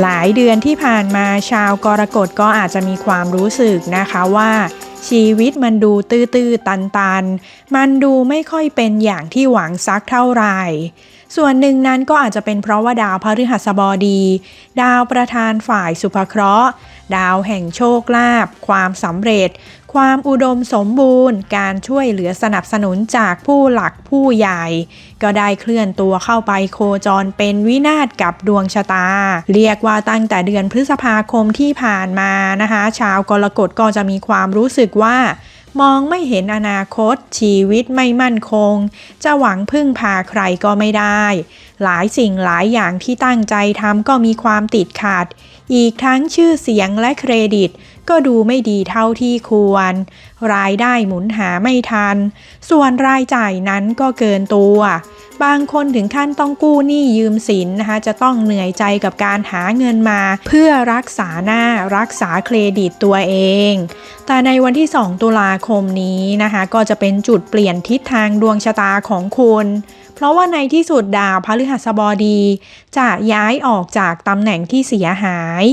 หลายเดือนที่ผ่านมาชาวกรกฎก็อาจจะมีความรู้สึกนะคะว่า ชีวิตมันดูตื้อๆตันๆ มันดูไม่ค่อยเป็นอย่างที่หวังสักเท่าไหร่ ส่วนหนึ่งนั้นก็อาจจะเป็นเพราะว่าดาวพฤหัสบดี ดาวประธานฝ่ายสุภเคราะห์ ดาวแห่งโชคลาภความสำเร็จ ความอุดมสมบูรณ์ การช่วยเหลือสนับสนุนจากผู้หลักผู้ใหญ่ ก็ได้เคลื่อนตัวเข้าไปโคจรเป็นวินาศกับดวงชะตา เรียกว่าตั้งแต่เดือนพฤษภาคมที่ผ่านมานะคะ ชาวกรกฎก็จะมีความรู้สึกว่ามองไม่เห็นอนาคตชีวิตไม่มั่นคง จะหวังพึ่งพาใครก็ไม่ได้ หลายสิ่งหลายอย่างที่ตั้งใจทำก็มีความติดขัดอีกทั้งชื่อเสียงและเครดิต ก็ดูไม่ดีเท่าที่ควร รายได้หมุนหาไม่ทัน ส่วนรายจ่ายนั้นก็เกินตัว บางคนถึงขั้นต้องกู้หนี้ยืมสินนะคะ จะต้องเหนื่อยใจกับการหาเงินมา เพื่อรักษาหน้ารักษาเครดิตตัวเอง แต่ในวันที่ 2 ตุลาคมนี้นะคะ ก็จะเป็นจุดเปลี่ยนทิศทางดวงชะตาของคุณ ราะว่าในที่สุดดาวพฤหัสบดี จะย้ายออกจากตำแหน่งที่เสียหาย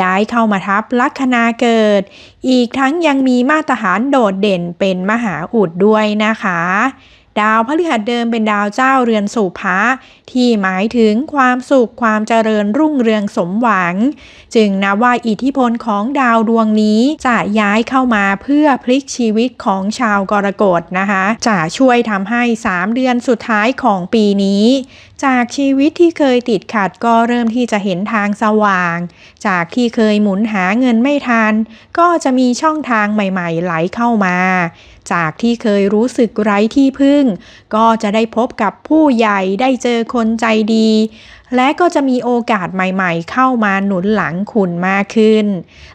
ย้ายเข้ามาทับลัคนาเกิด อีกทั้งยังมีมาตรฐานโดดเด่นเป็นมหาอุดด้วยนะคะ ดาวพฤหัสเดิมเป็นดาวเจ้าเรือนสุภะที่หมายถึงความสุขความเจริญรุ่งเรืองสมหวัง จึงนับว่าอิทธิพลของดาวดวงนี้จะย้ายเข้ามาเพื่อพลิกชีวิตของชาวกรกฎนะคะ จะช่วยทำให้ 3 เดือนสุดท้ายของปีนี้ จากชีวิตที่เคยติดขัดก็เริ่มที่จะเห็นทางสว่าง จากที่เคยหมุนหาเงินไม่ทัน ก็จะมีช่องทางใหม่ ๆ ไหลเข้ามา จากที่เคยรู้สึกไร้ที่พึ่ง ก็จะได้พบกับผู้ใหญ่ได้เจอคนใจดี และก็จะมีโอกาสใหม่ๆ เข้ามาหนุนหลังคุณมากขึ้น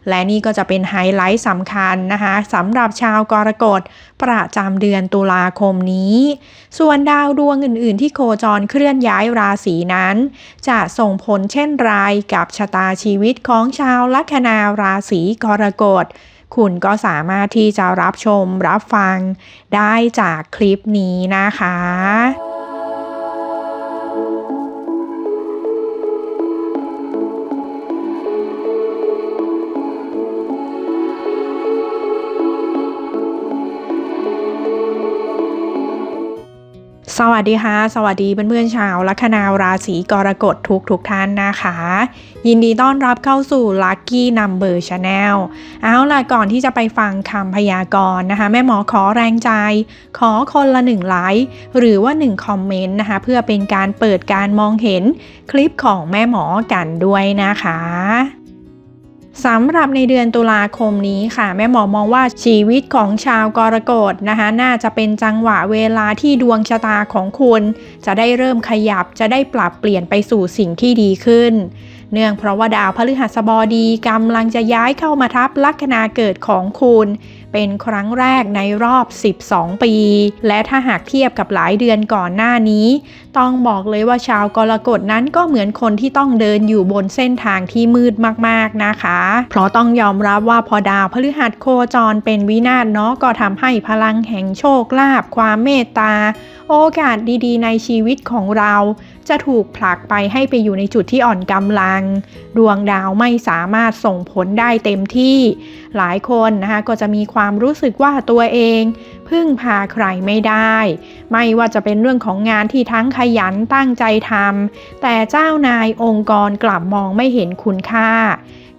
และนี่ก็จะเป็นไฮไลท์สำคัญนะคะสำหรับชาวกรกฎประจำเดือนตุลาคมนี้ ส่วนดาวดวงอื่นๆ ที่โคจรเคลื่อนย้ายราศีนั้น จะส่งผลเช่นไรกับชะตาชีวิตของชาวลัคนาราศีกรกฎคุณก็สามารถที่จะรับชมรับฟังได้จากคลิปนี้นะคะ สวัสดีค่ะ สวัสดีเพื่อนๆชาวลัคนาราศีกรกฎทุกทุกๆท่านนะคะ ยินดีต้อนรับเข้าสู่ Lucky Number Channel เอาล่ะก่อนที่จะไปฟังคำพยากรณ์นะคะ แม่หมอขอแรงใจ ขอคนละหนึ่งไลค์หรือว่า 1 คอมเมนต์นะคะ เพื่อเป็นการเปิดการมองเห็นคลิปของแม่หมอกันด้วยนะคะ สำหรับในเดือนตุลาคมนี้ค่ะ แม่หมอมองว่าชีวิตของชาวกรกฎนะคะ น่าจะเป็นจังหวะเวลาที่ดวงชะตาของคุณ จะได้เริ่มขยับจะได้ปรับเปลี่ยนไปสู่สิ่งที่ดีขึ้น เนื่องเพราะว่าดาวพฤหัสบดีกำลังจะย้ายเข้ามาทับลัคนาเกิดของคุณ เป็นครั้งแรกในรอบ 12 ปี และถ้าหากเทียบกับหลายเดือนก่อนหน้านี้ ต้องบอกเลยว่าชาวกรกฎนั้นก็เหมือนคนที่ต้องเดินอยู่บนเส้นทางที่มืดมากๆนะคะ เพราะต้องยอมรับว่าพอดาวพฤหัสโคจรเป็นวินาศเนาะก็ทำให้พลังแห่งโชคลาภความเมตตา โอกาสดีๆ ในชีวิตของเรา จะถูกผลักไปให้ไปอยู่ในจุดที่อ่อนกำลัง ดวงดาวไม่สามารถส่งผลได้เต็มที่ หลายคนนะคะก็จะมีความรู้สึกว่าตัวเอง พึ่งพาใครไม่ได้ ไม่ว่าจะเป็นเรื่องของงานที่ทั้งขยันตั้งใจทำแต่เจ้านายองค์กรกลับมองไม่เห็นคุณค่า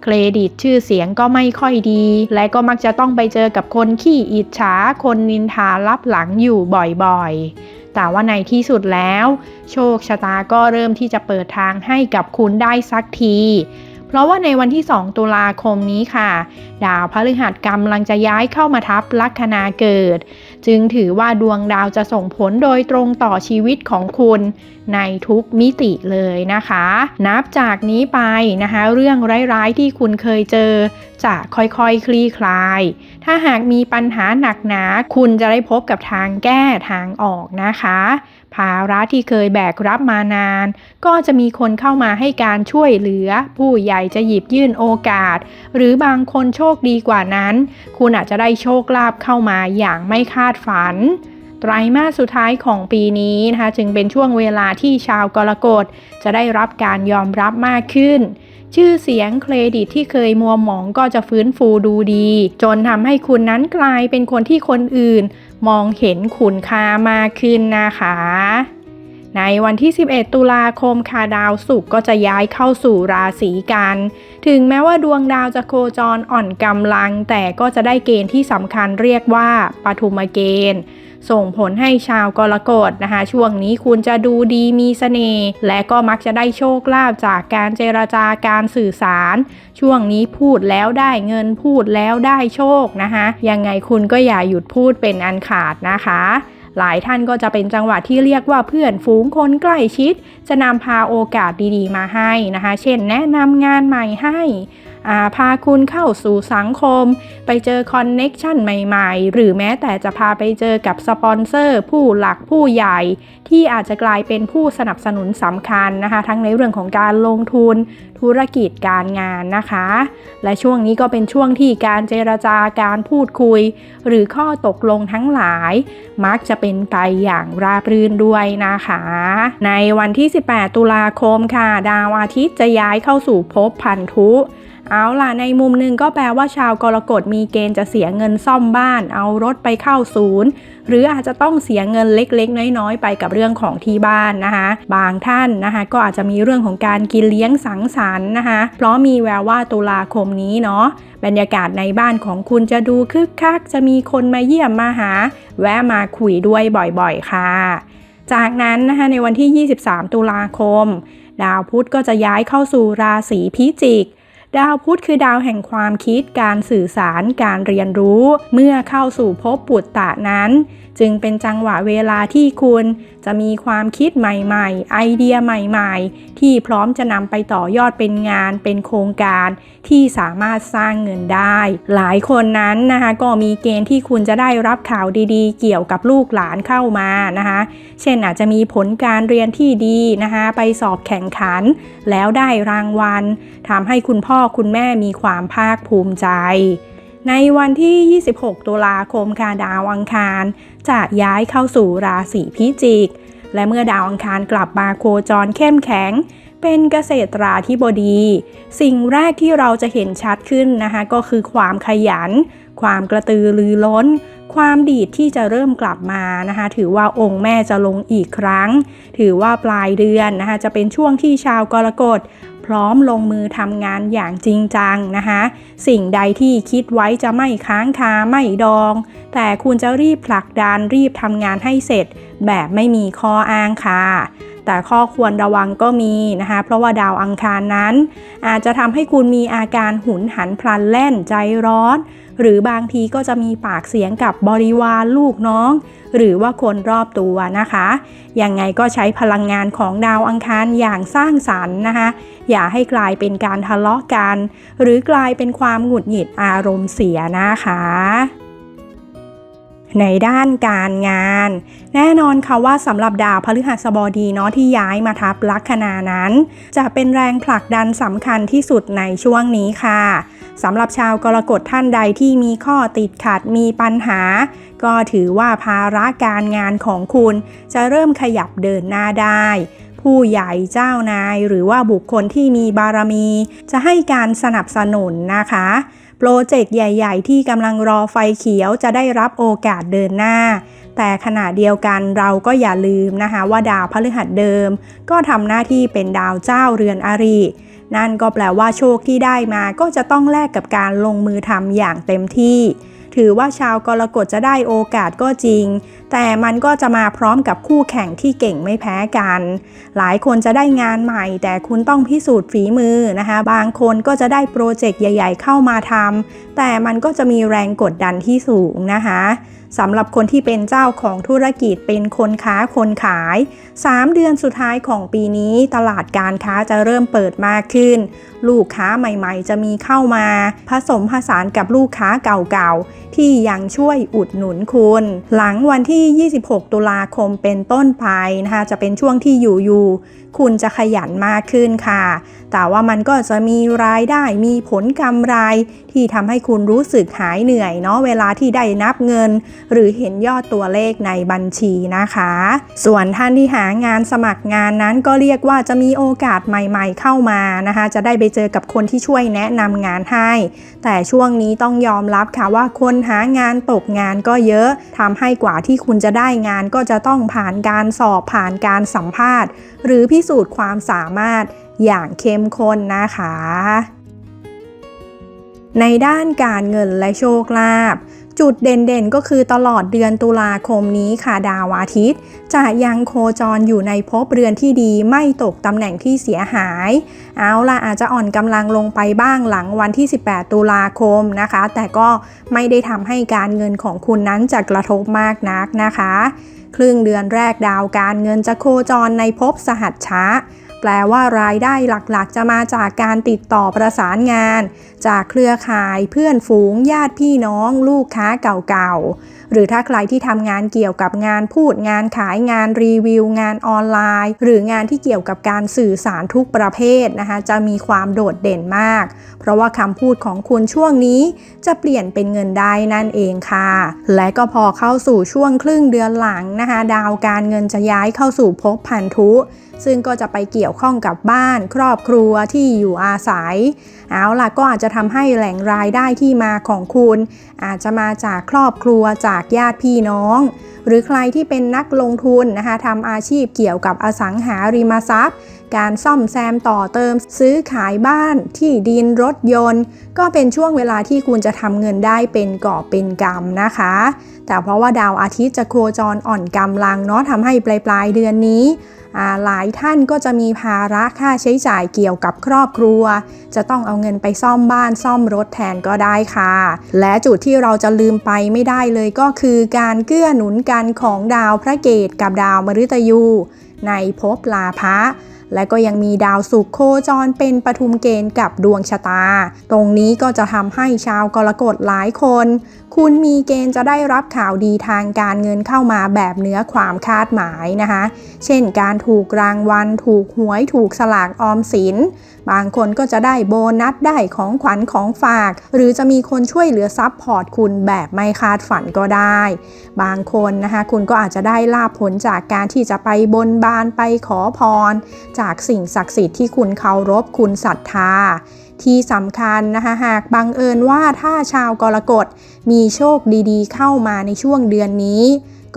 เครดิตชื่อเสียงก็ไม่ค่อยดี และก็มักจะต้องไปเจอกับคนขี้อิจฉา คนนินทารับหลังอยู่บ่อยๆ แต่ว่าในที่สุดแล้ว โชคชะตาก็เริ่มที่จะเปิดทางให้กับคุณได้สักที เพราะว่าในวันที่ 2 ตุลาคมนี้ค่ะ ดาวพฤหัสกำลังจะย้ายเข้ามาทับลัคนาเกิด จึงถือว่าดวงดาวจะส่งผลโดยตรงต่อชีวิตของคุณ ในทุกมิติเลยนะคะ นับจากนี้ไปนะคะ เรื่องร้ายๆที่คุณเคยเจอ จะค่อยๆคคลี่คลาย ถ้าหากมีปัญหาหนักหนาคุณจะได้พบกับทางแก้ทางออกนะคะ ภาระที่เคยแบกรับมานาน ก็จะมีคนเข้ามาให้การช่วยเหลือ ผู้ใหญ่จะหยิบยื่นโอกาส หรือบางคนโชคดีกว่านั้น คุณอาจจะได้โชคลาภเข้ามาอย่างไม่คาดฝันไตรมาสสุดท้ายของปีนี้นะคะจึงเป็นช่วงเวลาที่ชาวกรกฎจะได้รับการยอมรับมากขึ้น ชื่อเสียงเครดิตที่เคยมัวหมองก็จะฟื้นฟูดูดี จนทำให้คุณนั้นกลายเป็นคนที่คนอื่น มองเห็นคุณค่ามากขึ้นนะคะ ในวันที่ 11 ตุลาคมค่ะดาวศุกร์ก็จะย้ายเข้าสู่ราศีกัน ถึงแม้ว่าดวงดาวจะโคจรอ่อนกำลัง แต่ก็จะได้เกณฑ์ที่สำคัญเรียกว่าปฐุมเกณฑ์ ส่งผลให้ชาวกรกฎนะคะ ช่วงนี้คุณจะดูดีมีเสน่ห์และก็มักจะได้โชคลาภจากการเจรจาการสื่อสาร ช่วงนี้พูดแล้วได้เงินพูดแล้วได้โชคนะคะยังไงคุณก็อย่าหยุดพูดเป็นอันขาดนะคะหลายท่านก็จะเป็นจังหวะที่เรียกว่าเพื่อนฝูงคนใกล้ชิด จะนำพาโอกาสดีๆ มาให้นะคะ เช่นแนะนำงานใหม่ให้ พาคุณเข้าสู่สังคม ไปเจอคอนเน็กชันใหม่ๆ หรือแม้แต่จะพาไปเจอกับสปอนเซอร์ ผู้หลักผู้ใหญ่ ที่อาจจะกลายเป็นผู้สนับสนุนสำคัญนะคะ ทั้งในเรื่องของการลงทุนธุรกิจการงานนะคะ และช่วงนี้ก็เป็นช่วงที่การเจรจาการพูดคุย หรือข้อตกลงทั้งหลาย มักจะเป็นไปอย่างราบรื่นด้วยนะคะ ในวันที่ 18 ตุลาคมค่ะ ดาวอาทิตย์จะย้ายเข้าสู่ภพพันธุเอาล่ะในมุมหนึ่งก็แปลว่าชาวกรกฎมีเกณฑ์จะเสียเงินซ่อมบ้าน เอารถไปเข้าศูนย์ หรืออาจจะต้องเสียเงินเล็กๆ น้อยๆ ไปกับเรื่องของที่บ้านนะคะบางท่านนะคะก็อาจจะมีเรื่องของการกินเลี้ยงสังสรรค์นะคะเพราะมีแววว่าตุลาคมนี้เนาะบรรยากาศในบ้านของคุณจะดูคึกคักจะมีคนมาเยี่ยมมาหา แวะมาคุยด้วยบ่อยๆ ค่ะ จากนั้นนะคะในวันที่ 23 ตุลาคม ดาวพุธก็จะย้ายเข้าสู่ราศีพิจิก ดาวพุธคือดาวแห่งความคิดการสื่อสารการเรียนรู้ เมื่อเข้าสู่ภพปุตตะนั้น จึงเป็นจังหวะเวลาที่คุณจะมีความคิดใหม่ๆ ไอเดียใหม่ๆ ที่พร้อมจะนำไปต่อยอดเป็นงานเป็นโครงการที่สามารถสร้างเงินได้ หลายคนนั้นนะคะก็มีเกณฑ์ที่คุณจะได้รับข่าวดีๆ เกี่ยวกับลูกหลานเข้ามานะคะ เช่นอาจจะมีผลการเรียนที่ดีนะคะไปสอบแข่งขัน แล้วได้รางวัลทำให้คุณพ่อคุณแม่มีความภาคภูมิใจ ในวันที่ 26 ตุลาคมค่ะดาวอังคาร จะย้ายเข้าสู่ราศีพิจิก และเมื่อดาวอังคารกลับมาโคจรเข้มแข็ง เป็นเกษตราธิบดี สิ่งแรกที่เราจะเห็นชัดขึ้นนะคะก็คือความขยัน ความกระตือรือร้น ความดีดที่จะเริ่มกลับมานะคะถือว่าองค์แม่จะลงอีกครั้ง ถือว่าปลายเดือนนะคะจะเป็นช่วงที่ชาวกรกฎ ร้อมลงมือทำงานอย่างจริงจังนะคะสิ่งใดที่คิดไว้จะไม่ค้างคาไม่ดอง แต่คุณจะรีบผลักดันรีบทำงานให้เสร็จ แบบไม่มีข้ออ้างค่ะ แต่ข้อควรระวังก็มีนะคะ เพราะว่าดาวอังคารนั้น อาจจะทำให้คุณมีอาการหุนหันพลันแล่นใจร้อน หรือบางทีก็จะมีปากเสียงกับบริวารลูกน้อง หรือว่าคนรอบตัวนะคะ ยังไงก็ใช้พลังงานของดาวอังคารอย่างสร้างสรรค์นะคะ อย่าให้กลายเป็นการทะเลาะกัน หรือกลายเป็นความหงุดหงิดอารมณ์เสียนะคะ ในด้านการงาน แน่นอนค่ะว่าสำหรับดาวพฤหัสบดีเนาะที่ย้ายมาทับลัคนานั้น จะเป็นแรงผลักดันสำคัญที่สุดในช่วงนี้ค่ะสำหรับชาวกรกฎท่านใดที่มีข้อติดขัดมีปัญหา ก็ถือว่าภาระการงานของคุณ จะเริ่มขยับเดินหน้าได้ ผู้ใหญ่เจ้านายหรือว่าบุคคลที่มีบารมี จะให้การสนับสนุนนะคะ โปรเจกต์ใหญ่ ๆ ที่กำลังรอไฟเขียวจะได้รับโอกาสเดินหน้า แต่ขณะเดียวกันเราก็อย่าลืมนะคะว่าดาวพฤหัสเดิม ก็ทำหน้าที่เป็นดาวเจ้าเรือนอารีนั่นก็แปลว่าโชคที่ได้มาก็จะต้องแลกกับการลงมือทำอย่างเต็มที่ ถือว่าชาวกรกฎจะได้โอกาสก็จริง แต่มันก็จะมาพร้อมกับคู่แข่งที่เก่งไม่แพ้กัน หลายคนจะได้งานใหม่ แต่คุณต้องพิสูจน์ฝีมือนะคะ บางคนก็จะได้โปรเจกต์ใหญ่ ๆ เข้ามาทำแต่มันก็จะมีแรงกดดันที่สูงนะคะสำหรับคนที่เป็นเจ้าของธุรกิจเป็นคนค้าคนขาย 3 เดือนสุดท้ายของปีนี้ตลาดการค้าจะเริ่มเปิดมากขึ้น ลูกค้าใหม่ๆ จะมีเข้ามา ผสมผสานกับลูกค้าเก่าๆ ที่ยังช่วยอุดหนุนคุณ หลังวันที่ที่ 26 ตุลาคมเป็นต้นไปนะคะจะเป็นช่วงที่อยู่ๆคุณจะขยันมากขึ้นค่ะ แต่ว่ามันก็จะมีรายได้มีผลกำไร ที่ทำให้คุณรู้สึกหายเหนื่อยเนาะเวลาที่ได้นับเงิน หรือเห็นยอดตัวเลขในบัญชีนะคะ ส่วนท่านที่หางานสมัครงานนั้นก็เรียกว่าจะมีโอกาสใหม่ ๆ เข้ามานะคะจะได้ไปเจอกับคนที่ช่วยแนะนำงานให้ แต่ช่วงนี้ต้องยอมรับค่ะว่าคนหางานตกงานก็เยอะทำให้กว่าที่คุณุณจะได้งานก็จะต้องผ่านการสอบผ่านการสัมภาษณ์ หรือพิสูจน์ความสามารถอย่างเข้มข้นนะคะ ในด้านการเงินและโชคลาภ จุดเด่นๆ ก็คือตลอดเดือนตุลาคมนี้ค่ะดาวอาทิตย์ จะยังโคจรอยู่ในภพเรือนที่ดีไม่ตกตำแหน่งที่เสียหาย เอาล่ะอาจจะอ่อนกำลังลงไปบ้างหลังวันที่ 18 ตุลาคมนะคะ แต่ก็ไม่ได้ทำให้การเงินของคุณนั้นจะกระทบมากนักนะคะ ครึ่งเดือนแรกดาวการเงินจะโคจรในภพสหัชชะแปลว่ารายได้หลักๆ จะมาจากการติดต่อประสานงาน จากเครือข่ายเพื่อนฝูง ญาติพี่น้อง ลูกค้าเก่าๆ หรือถ้าใครที่ทำงานเกี่ยวกับงานพูดงานขายงานรีวิว งานออนไลน์ หรืองานที่เกี่ยวกับการสื่อสารทุกประเภทนะคะจะมีความโดดเด่นมาก เพราะว่าคำพูดของคุณช่วงนี้จะเปลี่ยนเป็นเงินได้นั่นเองค่ะ และก็พอเข้าสู่ช่วงครึ่งเดือนหลังนะคะ ดาวการเงินจะย้ายเข้าสู่ภพพันธุซึ่งก็จะไปเกี่ยวข้องกับบ้าน ครอบครัวที่อยู่อาศัย เอาล่ะก็อาจจะทำให้แหล่งรายได้ที่มาของคุณ อาจจะมาจากครอบครัวจากญาติพี่น้องหรือใครที่เป็นนักลงทุนนะคะทำอาชีพเกี่ยวกับอสังหาริมทรัพย์ การซ่อมแซมต่อเติม ซื้อขายบ้านที่ดินรถยนต์ ก็เป็นช่วงเวลาที่คุณจะทำเงินได้เป็นก่อเป็นกำนะคะ แต่เพราะว่าดาวอาทิตย์จะโคจรอ่อนกำลังเนาะทำให้ปลายปลายเดือนนี้หลายท่านก็จะมีภาระค่าใช้จ่ายเกี่ยวกับครอบครัว จะต้องเอาเงินไปซ่อมบ้านซ่อมรถแทนก็ได้ค่ะ และจุดที่เราจะลืมไปไม่ได้เลยก็คือการเกื้อหนุนกันของดาวพระเกตกับดาวมฤตยู ในภพลาภะ และก็ยังมีดาวศุกร์โคจรเป็นปฐุมเกณฑ์กับดวงชะตา ตรงนี้ก็จะทำให้ชาวกรกฎหลายคน คุณมีเกณฑ์จะได้รับข่าวดีทางการเงินเข้ามาแบบเนื้อความคาดหมายนะคะ เช่นการถูกรางวัล ถูกหวยถูกสลากออมสิน บางคนก็จะได้โบนัสได้ของขวัญของฝาก หรือจะมีคนช่วยเหลือซับพอร์ตคุณแบบไม่คาดฝันก็ได้ บางคนนะคะคุณก็อาจจะได้ลาบผลจากการที่จะไปบนบานไปขอพรจากสิ่งศักดิ์สิทธิ์ที่คุณเคารพคุณศรัทธา ที่สำคัญนะคะหากบังเอิญว่าถ้าชาวกรกฎมีโชคดีๆ เข้ามาในช่วงเดือนนี้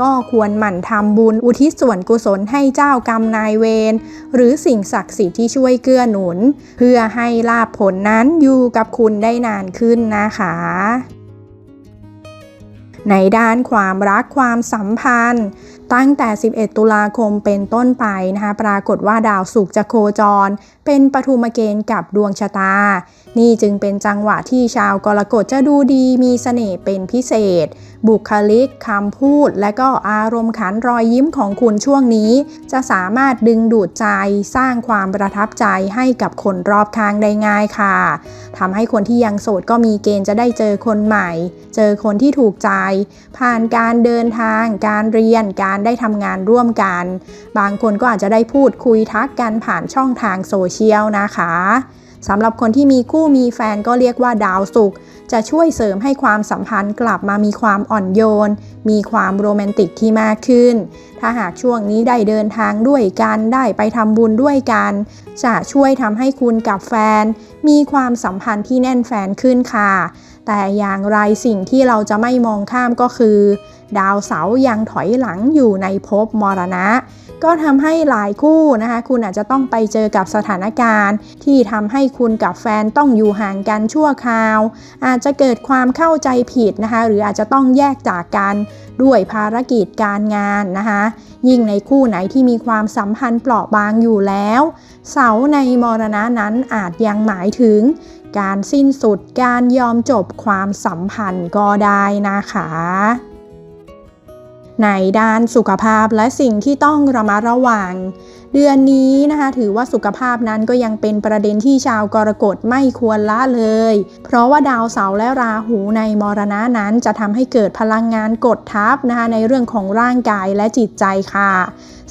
ก็ควรหมั่นทำบุญอุทิศส่วนกุศลให้เจ้ากรรมนายเวรหรือสิ่งศักดิ์สิทธิ์ที่ช่วยเกื้อหนุน เพื่อให้ลาภผลนั้นอยู่กับคุณได้นานขึ้นนะคะ ในด้านความรักความสัมพันธ์ ตั้งแต่ 11 ตุลาคมเป็นต้นไปนะคะ ปรากฏว่าดาวศุกร์จะโคจร เป็นปฐุมเกณฑ์กับดวงชะตา นี่จึงเป็นจังหวะที่ชาวกรกฎจะดูดีมีเสน่ห์เป็นพิเศษ บุคลิกคำพูด และก็อารมณ์ขันรอยยิ้มของคุณช่วงนี้ จะสามารถดึงดูดใจสร้างความประทับใจให้กับคนรอบข้างได้ง่ายค่ะทำให้คนที่ยังโสดก็มีเกณฑ์จะได้เจอคนใหม่ เจอคนที่ถูกใจ ผ่านการเดินทาง การเรียนการได้ทำงานร่วมกัน บางคนก็อาจจะได้พูดคุยทักกันผ่านช่องทางโซเชียลนะคะสำหรับคนที่มีคู่มีแฟนก็เรียกว่าดาวสุข จะช่วยเสริมให้ความสัมพันธ์กลับมามีความอ่อนโยน มีความโรแมนติกที่มากขึ้น ถ้าหากช่วงนี้ได้เดินทางด้วยกัน ได้ไปทำบุญด้วยกัน จะช่วยทำให้คุณกับแฟน มีความสัมพันธ์ที่แน่นแฟนขึ้นค่ะ แต่อย่างไรสิ่งที่เราจะไม่มองข้ามก็คือ ดาวเสาร์ยังถอยหลังอยู่ในภพมรณะ ก็ทำให้หลายคู่นะคะ คุณอาจจะต้องไปเจอกับสถานการณ์ ที่ทำให้คุณกับแฟนต้องอยู่ห่างกันชั่วคราว อาจจะเกิดความเข้าใจผิดนะคะ หรืออาจจะต้องแยกจากกันด้วยภารกิจการงานนะคะ ยิ่งในคู่ไหนที่มีความสัมพันธ์เปราะบางอยู่แล้ว เสาในมรณะนั้นอาจยังหมายถึง การสิ้นสุดการยอมจบความสัมพันธ์ก็ได้นะคะ ในด้านสุขภาพและสิ่งที่ต้องระมัดระวัง เดือนนี้นะคะถือว่าสุขภาพนั้นก็ยังเป็นประเด็นที่ชาวกรกฎไม่ควรละเลย เพราะว่าดาวเสาร์และราหูในมรณะนั้นจะทำให้เกิดพลังงานกดทับนะคะในเรื่องของร่างกายและจิตใจค่ะ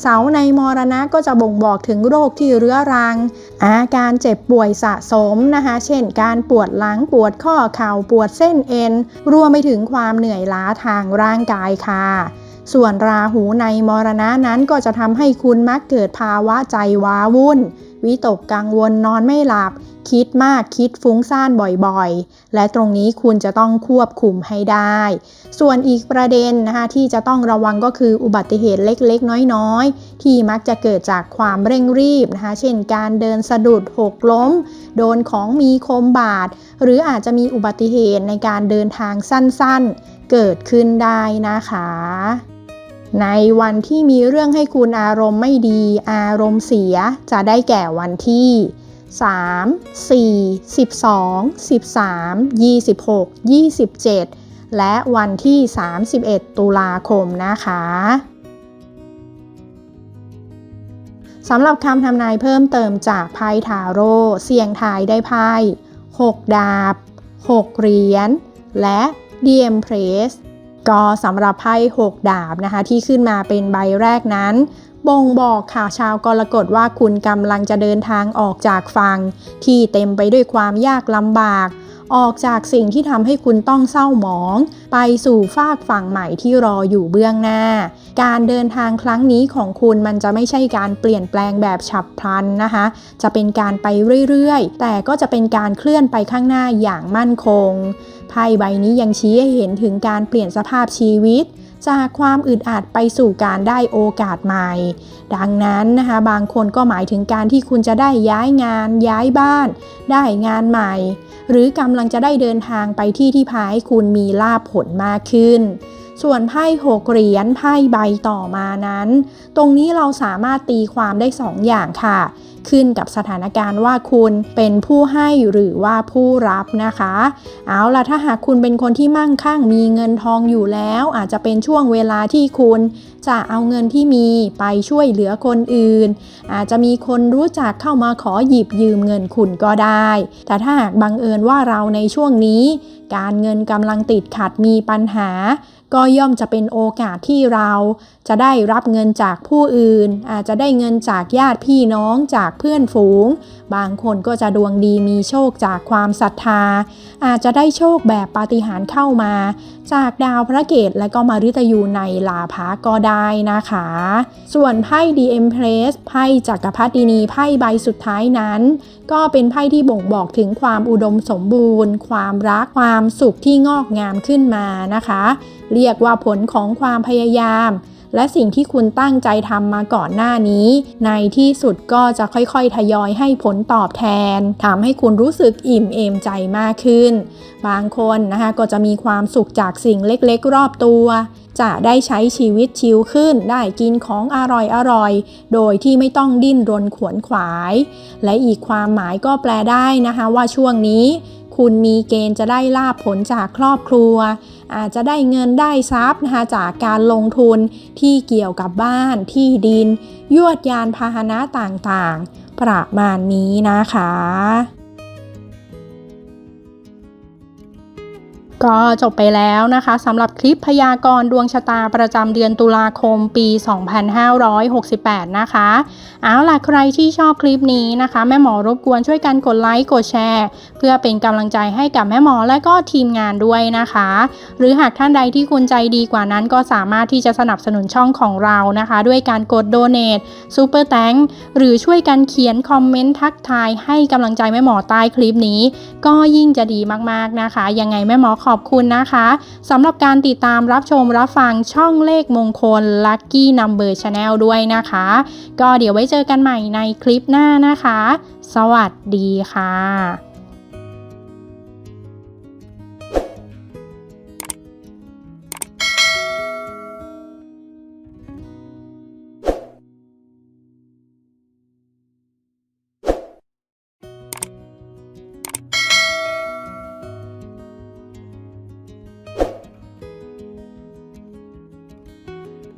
เสาในมรณะก็จะบ่งบอกถึงโรคที่เรื้อรัง อาการเจ็บป่วยสะสมนะคะเช่น การปวดหลังปวดข้อเข่าปวดเส้นเอ็นรวมไปถึงความเหนื่อยล้าทางร่างกายค่ะ ส่วนราหูในมรณะนั้นก็จะทำให้คุณมักเกิดภาวะใจว้าวุ่น วิตกกังวลนอนไม่หลับ คิดมากคิดฟุ้งซ่านบ่อยๆ และตรงนี้คุณจะต้องควบคุมให้ได้ ส่วนอีกประเด็นนะคะที่จะต้องระวังก็คืออุบัติเหตุเล็กๆ น้อยๆ ที่มักจะเกิดจากความเร่งรีบนะคะ เช่นการเดินสะดุดหกล้ม โดนของมีคมบาด หรืออาจจะมีอุบัติเหตุในการเดินทางสั้นๆ เกิดขึ้นได้นะคะ ในวันที่มีเรื่องให้คุณอารมณ์ไม่ดี อารมณ์เสียจะได้แก่วันที่ 3 4 12 13 26 27 และวันที่ 31 ตุลาคมนะคะสำหรับคำทำนายเพิ่มเติมจากไพ่ทาโร่เสี่ยงทายได้ไพ่ 6 ดาบ 6 เหรียญ และดีเอ็มเพรส ก็สำหรับไพ่6ดาบนะคะที่ขึ้นมาเป็นใบแรกนั้นบ่งบอกข่าวชาวกรกฎว่าคุณกำลังจะเดินทางออกจากฝั่งที่เต็มไปด้วยความยากลำบาก ออกจากสิ่งที่ทำให้คุณต้องเศร้าหมอง ไปสู่ฟากฝั่งใหม่ที่รออยู่เบื้องหน้า การเดินทางครั้งนี้ของคุณมันจะไม่ใช่การเปลี่ยนแปลงแบบฉับพลันนะคะ จะเป็นการไปเรื่อยๆ แต่ก็จะเป็นการเคลื่อนไปข้างหน้าอย่างมั่นคงไพ่ใบนี้ยังชี้ให้เห็นถึงการเปลี่ยนสภาพชีวิต จากความอึดอัดไปสู่การได้โอกาสใหม่ ดังนั้นนะคะบางคนก็หมายถึงการที่คุณจะได้ย้ายงาน ย้ายบ้าน ได้งานใหม่ หรือกำลังจะได้เดินทางไปที่ที่พาให้คุณมีลาภผลมากขึ้น ส่วนไพ่หกเหรียญไพ่ใบต่อมานั้น ตรงนี้เราสามารถตีความได้สองอย่างค่ะ ขึ้นกับสถานการณ์ว่าคุณเป็นผู้ให้หรือว่าผู้รับนะคะ เอาล่ะถ้าหากคุณเป็นคนที่มั่งคั่งมีเงินทองอยู่แล้ว อาจจะเป็นช่วงเวลาที่คุณจะเอาเงินที่มีไปช่วยเหลือคนอื่น อาจจะมีคนรู้จักเข้ามาขอหยิบยืมเงินคุณก็ได้ แต่ถ้าหากบังเอิญว่าเราในช่วงนี้ การเงินกำลังติดขัดมีปัญหา ก็ย่อมจะเป็นโอกาสที่เรา จะได้รับเงินจากผู้อื่น อาจจะได้เงินจากญาติพี่น้องจากเพื่อนฝูง บางคนก็จะดวงดีมีโชคจากความศรัทธา อาจจะได้โชคแบบปาฏิหาริย์เข้ามา จากดาวพระเกตและก็มาริตยูในลาภาก็ได้นะคะ ส่วนไพ่ดีเอ็มเพรสไพ่จักรพรรดินีไพ่ใบสุดท้ายนั้น ก็เป็นไพ่ที่บ่งบอกถึงความอุดมสมบูรณ์ ความรักความสุขที่งอกงามขึ้นมานะคะ เรียกว่าผลของความพยายาม และสิ่งที่คุณตั้งใจทำมาก่อนหน้านี้ ในที่สุดก็จะค่อยๆ ทยอยให้ผลตอบแทนทำให้คุณรู้สึกอิ่มเอมใจมากขึ้น บางคนนะคะก็จะมีความสุขจากสิ่งเล็กๆ รอบตัว จะได้ใช้ชีวิตชิลขึ้น ได้กินของอร่อยๆโดยที่ไม่ต้องดิ้นรนขวนขวาย และอีกความหมายก็แปลได้นะคะว่าช่วงนี้ คุณมีเกณฑ์จะได้ลาบผลจากครอบครัว อาจจะได้เงินได้ทรัพย์นะคะจากการลงทุนที่เกี่ยวกับบ้าน ที่ดิน ยวดยานพาหนะต่างๆ ประมาณนี้นะคะ ก็จบไปแล้วนะคะสำหรับคลิปพยากรณ์ดวงชะตาประจำเดือนตุลาคมปี 2568 นะคะ เอาล่ะใครที่ชอบคลิปนี้นะคะ แม่หมอรบกวนช่วยกันกดไลค์กดแชร์ เพื่อเป็นกำลังใจให้กับแม่หมอและก็ทีมงานด้วยนะคะ หรือหากท่านใดที่คุณใจดีกว่านั้นก็สามารถที่จะสนับสนุนช่องของเรานะคะ ด้วยการกดโดเน a t ซูเปอร์แตงหรือช่วยกันเขียนคอมเมนต์ทักทายให้กำลังใจแม่หมอใต้คลิปนี้ ก็ยิ่งจะดีมากๆนะคะ ยังไงแม่หมอขออบคุณนะคะสำหรับการติดตามรับชมรับฟังช่องเลขมงคล Lucky Number Channel ด้วยนะคะ ก็เดี๋ยวไว้เจอกันใหม่ในคลิปหน้านะคะ สวัสดีค่ะ